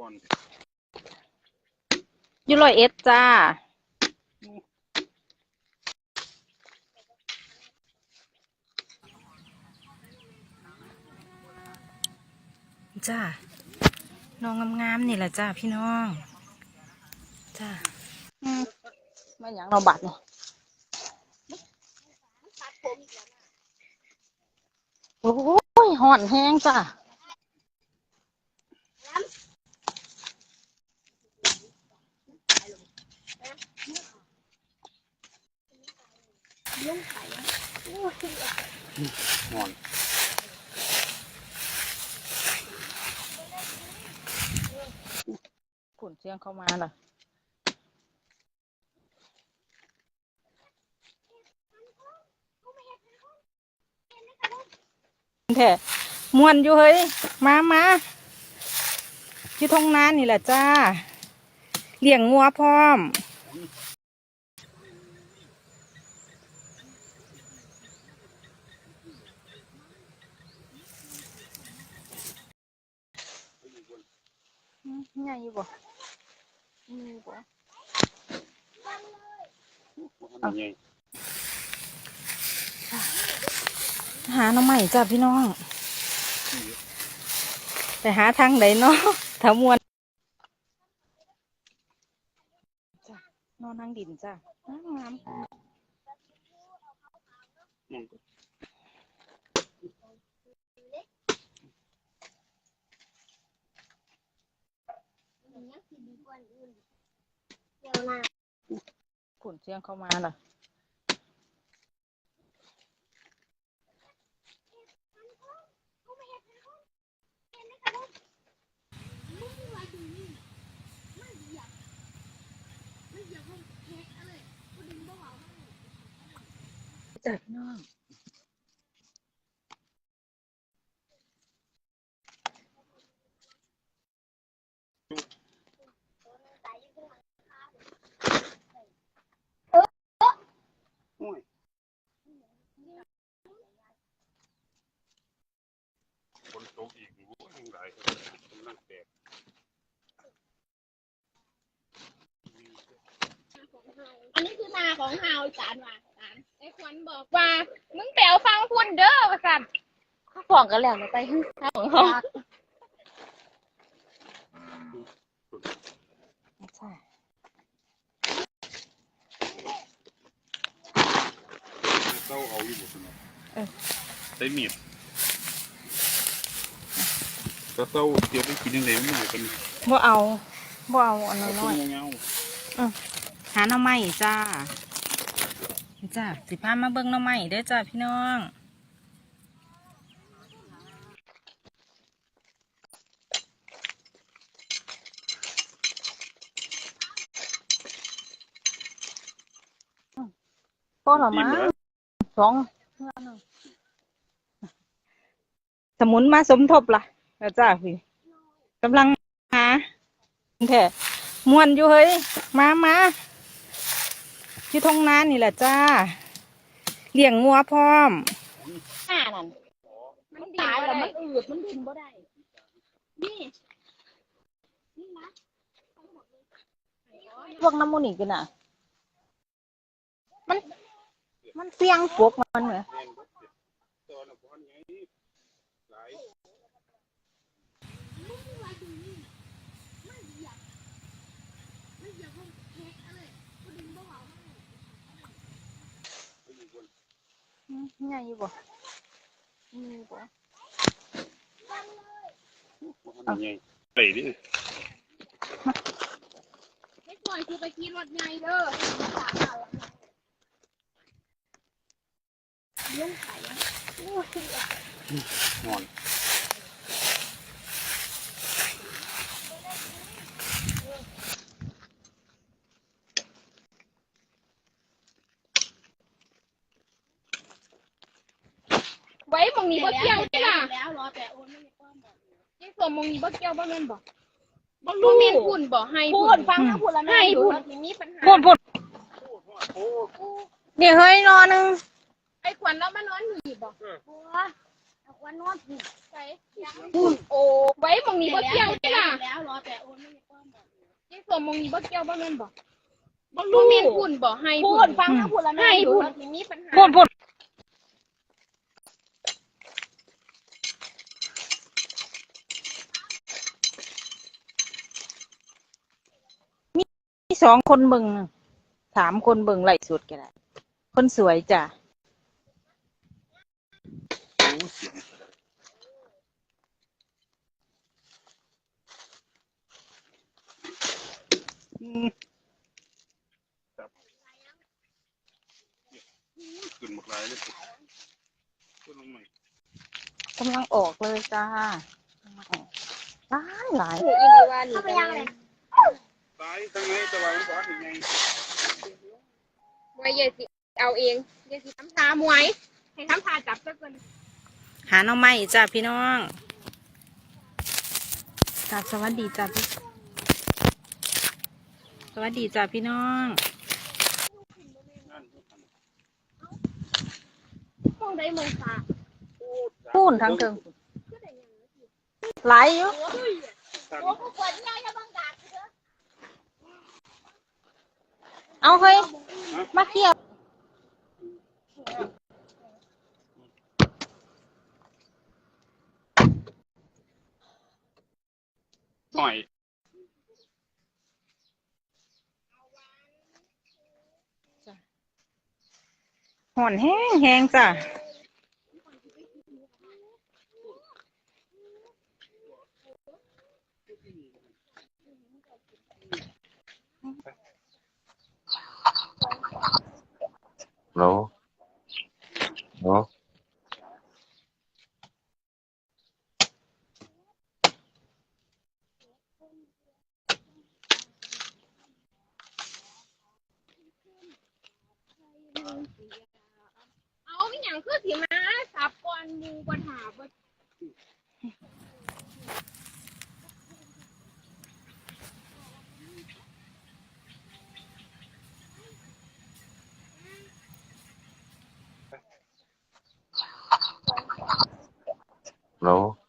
ก่อนอยู่ร้อยเอ็ดจ้า จ้าน้องงามๆนี่แหละจ้าพี่น้อง จ้าอืมไม่หยังเราบัดเนี่ยโอ้ยห่อนแห้งจ้า นอนผุนเสียงเข้ามาล่ะแท้มวนอยู่เฮ้ย มามาอยู่ทงนานนี่แหละจ้า เลี้ยงงัวพร้อม ใหญ่อยู่บ่มีบ่มันไงหาหน้องใหม่จ้ะพี่น้องแต่หาทางไหนเนาะถ้ามวนจ้ะนอนทางดินจ้ะงามงาม อนอื่นเดี๋ยวนะขนเชียงเข้ามาล่ะจากน้อง โอ้ยคนตกอีกรู้ทั้งหลายกำลังแตกอันนี้คือนาของเฮาจานว่าจานไอ้ขวัญบอกว่า มึงแปลวฟังพุ่นเด้อว่าสั่นเขาฟ้องกันแล้วนะไปหึของเขาไม่ใช่เต้าเอาอยู่หมดเลยเออใส่มีด ก็เต้าเดี๋ยวไปกินยังไงมันหน่อยกันบ่เอาบ่เอาอันน้ต้อยเงาๆหาหน้ำใหม่จ้านี่จ้าสิพามาเบิ่งหน้ำใหม่เด้อจ้าพี่น้องก็หรอๆอิ่มามแล้วสองสมุนมาสมทบล่ะ แล้วจ้าพี่กำลังหาแท้มวนอยู่เฮ้ย มามาอยู่ทงนานนี่แหละจ้า เลี้ยงงัวพร้อมหน้านั่นมันตายแล้วมันอืดมันดินบ่ได้ นี่ นี่นะพวกน้ำมูนี่กันอะ มัน มันเสียงปวกมันเหรอ ตอนละก้อนไงหลาย อืม ใหญ่อยู่บ่มีบ่มันไงไปดิไม่ปล่อยกูไปขี่รถไงเด้อสามเอาลุงไข่อะโอ้ยนอน ไว้มอง นี้บ่เกี่ยวจ้ะแล้วรอแต่โอนไม่ได้ป้อมบอกยี่ส่วนมองนี้บ่เกี่ยวบ่แม่นบ่บ่รู้แม่นพุ่นบ่ให้พูพุ่ดนฟังนะพูดแล้วให้แม่ดูพุ่นแล้วมีปัญหาพูดพูดเดี๋ยวเฮ้ยนอนหนึงไอ้ขวัญแล้วมานอนนี่บ่บัวเอาวันนอนผูกใส่โอ้ไว้มองนี้บ่เกี่ยวจ้ะแล้วรอแต่โอนมองนี้บ่เกี่ยวบ่แม่นบ่บ่บ่รู้แม่นพุ่นบ่ให้พูพุ่ดนฟังนะพูดแล้วให้แม่ดูพุ่นสิมีปัญหาพูดพูด สองคนเบิ่งน่ะสามคนเบิ่งไหลฟ์สุดก็ได้คนสวยจ้ะโอ้เสียงอืมครับเนี่ยขึ้นหมดลายเลยขึ้นลงใหม่กำลังออกเลยจ้ากำลังออกหลายหลายอีนี่ว่านี่เข้าไปยังเลย ตายทั้งไงแต่ว่ามันบอกยังไงมวยเยสิเอาเองเยสิทำท่ามวย ให้ทำท่าจับซะก่อนหาหน่อไม้จ้าพี่น้องกราบสวัสดีจ้าพี่สวัสดีจ้าพี่น้องมองได้มองตาพูนทั้งเทิงไหลายอยู่สั่นโอ้ผู้ป่วยที่ยายจะบังดาเถอะ เอาเฮ้ย มาเกี่ยวหน่อย ห่อนแห้งแห้งจ้ะ เอาอีหยังคือสิมาสับก่อนมูก่อนหาบ่โลโ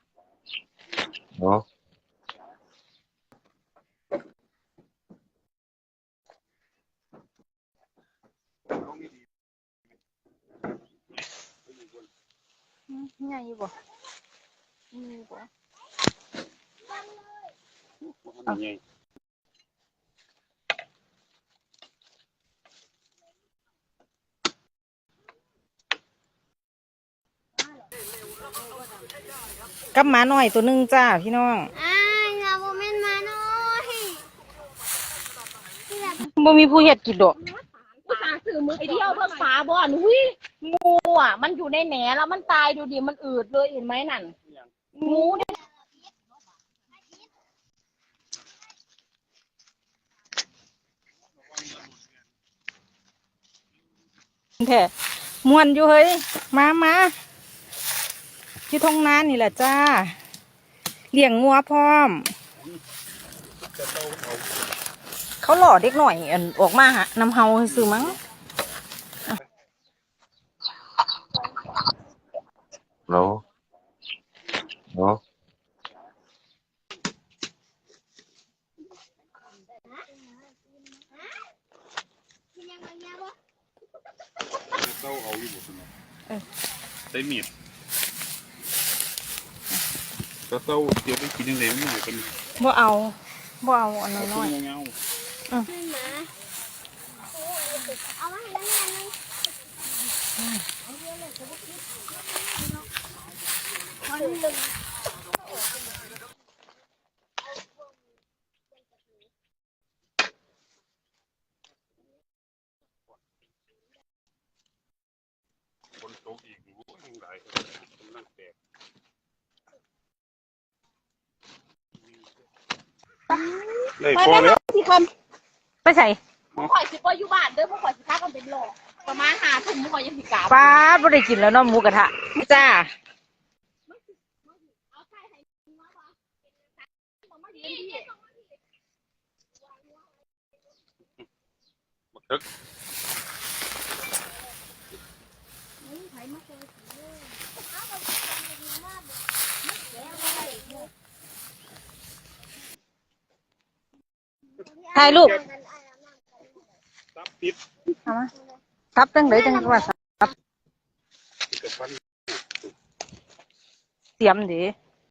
ง่ายอยู่บ่มีบ่ยังไงกับหมาหน่อยตัวหนึงจ้าพี่น้องอ่าเงาโมเมนต์มาหน่อย บ่มีผู้เฮ็ดกินดอก กูสาซื้อมือไอเดียวเบิ่งฝาบอนหุ้ยงูอะ มันอยู่ในแหนแล้วมันตายดูดิมันอืดเลยเห็นไหมนั่นงูเนี่ยแท้มวนอยู่เฮ้ยมามาอยู่ทงนานี่แหละจ้าเลี้ยงงัวพร้อม จะเต้าเอา เขาหล่อเด็กหน่อยอันออกมาหานำเฮาซื้อมั้งโลโลจะเต้าเอาอยู่หมดเลยใช้มีดจะเต้าเดี๋ยวไปกินยังไงมันหน่อยกันบ่เอาบ่เอาอันเอาน้อยตัวเงาเอามาให้แล้วแม่นึงๆ คนโตอีกโอ้ยยังหลายกำลังแตกเลยพอแล้วที่คๆ ไปใส่ำข่อยสิบ่อยู่บ้านเด้อพวกข่อยสิพากันเป็นโลกประมาณห้าทุ่มพวกข่อยยังสิกลับป้าดบ่ได้กินแล้วเนาะหมูกระทะจ้าบักเทิกถ่ายรูปซับ ติดเอามาซับจังเลยจังว่าซับกับฟันเสียมดี